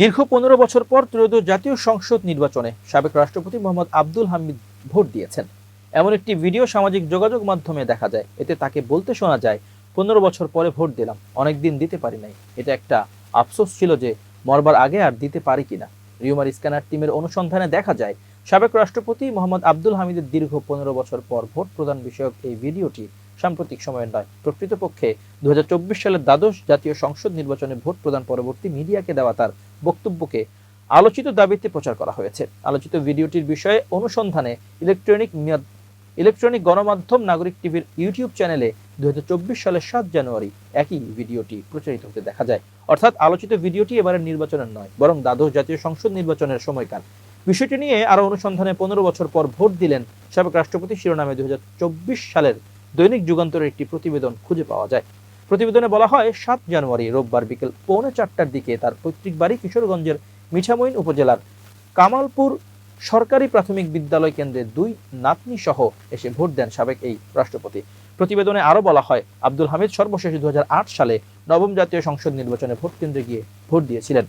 দীর্ঘ পনেরো বছর পর ত্রয়োদশ জাতীয় সংসদ নির্বাচনে সাবেক রাষ্ট্রপতি মোহাম্মদ আব্দুল হামিদ ভোট দিয়েছেন। এমন একটি ভিডিও সামাজিক যোগাযোগ মাধ্যমে দেখা যায়। এতে তাকে বলতে শোনা যায়, পনেরো বছর পরে ভোট দিলাম, অনেক দিন দিতে পারি নাই। এটা একটা আফসোস ছিল যে মরবার আগে আর দিতে পারি কিনা। রিউমার স্ক্যানার টিমের অনুসন্ধানে দেখা যায়, সাবেক রাষ্ট্রপতি মোহাম্মদ আব্দুল হামিদের দীর্ঘ পনেরো বছর পর ভোট প্রদান বিষয়ক এই ভিডিওটি সাম্প্রতিক সময়ের নয়। প্রকৃতপক্ষে দুই হাজার সালের দ্বাদশ জাতীয় সংসদ নির্বাচনে ভোট প্রদান পরবর্তী মিডিয়াকে দেওয়া তার বক্তব্যকে আলোচিত দাবিতে প্রচার করা হয়েছে। আলোচিত ভিডিওটির বিষয়ে অনুসন্ধানে ইলেকট্রনিক ইলেকট্রনিক গণমাধ্যম নাগরিক টিভির ইউটিউব চ্যানেলে দুই হাজার চব্বিশ সালের সাত জানুয়ারি একই ভিডিওটি প্রচারিত হতে দেখা যায়। অর্থাৎ আলোচিত ভিডিওটি এবারের নির্বাচনের নয়, বরং দ্বাদশ জাতীয় সংসদ নির্বাচনের সময়কাল। বিষয়টি নিয়ে আরও অনুসন্ধানে পনেরো বছর পর ভোট দিলেন সাবেক রাষ্ট্রপতি শিরোনামে দুই হাজার চব্বিশ সালের দৈনিক যুগান্তরের একটি প্রতিবেদন খুঁজে পাওয়া যায়। প্রতিবেদনে বলা হয়, সাত জানুয়ারি রোববার বিকেল পৌনে চারটার দিকে তার পৈতৃক বাড়ি কিশোরগঞ্জের মিঠামইন উপজেলার কামালপুর সরকারি প্রাথমিক বিদ্যালয় কেন্দ্রে দুই নাতনি সহ এসে ভোট দেন সাবেক এই রাষ্ট্রপতি। প্রতিবেদনে আরও বলা হয়, আব্দুল হামিদ সর্বশেষ দু হাজার আট সালে নবম জাতীয় সংসদ নির্বাচনে ভোট কেন্দ্রে গিয়ে ভোট দিয়েছিলেন।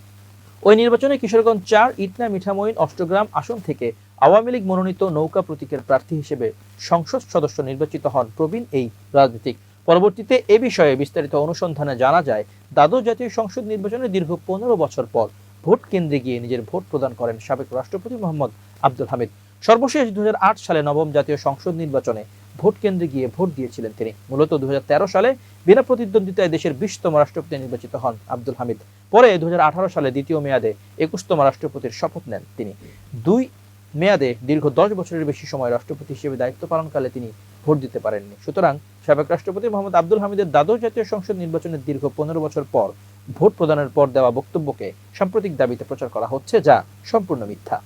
ওই নির্বাচনে কিশোরগঞ্জ চার, ইটনা মিঠামইন অষ্টগ্রাম আসন থেকে আওয়ামী লীগ মনোনীত নৌকা প্রতীকের প্রার্থী হিসেবে সংসদ সদস্য নির্বাচিত হন প্রবীণ এই রাজনীতিক। পরবর্তীতে এ বিষয়ে বিস্তারিত অনুসন্ধানে জানা যায়, দ্বাদশ জাতীয় সংসদ নির্বাচনে দীর্ঘ পনেরো বছর পর ভোট কেন্দ্রে গিয়ে নিজের ভোট প্রদান করেন সাবেক রাষ্ট্রপতি মোহাম্মদ আব্দুল হামিদ। সর্বশেষ দু হাজার আট সালে নবম জাতীয় সংসদ নির্বাচনে ভোট কেন্দ্রে গিয়ে ভোট দিয়েছিলেন তিনি। মূলত দু সালে বিনা প্রতিদ্বন্দ্বিতায় দেশের বিশতম রাষ্ট্রপতি নির্বাচিত হন আব্দুল হামিদ। পরে দু সালে দ্বিতীয় মেয়াদে একুশতম রাষ্ট্রপতির শপথ নেন তিনি। দুই মেয়াদে দীর্ঘ দশ বছরের বেশি সময় রাষ্ট্রপতি হিসেবে দায়িত্ব পালনকালে তিনি ভোট দিতে পারেননি। সুতরাং সাবেক রাষ্ট্রপতি মোহাম্মদ আব্দুল হামিদের দ্বাদশ জাতীয় সংসদ নির্বাচনের দীর্ঘ পনেরো বছর পর ভোট প্রদানের পর দেওয়া বক্তব্যকে সাম্প্রতিক দাবিতে প্রচার করা হচ্ছে যা সম্পূর্ণ মিথ্যা।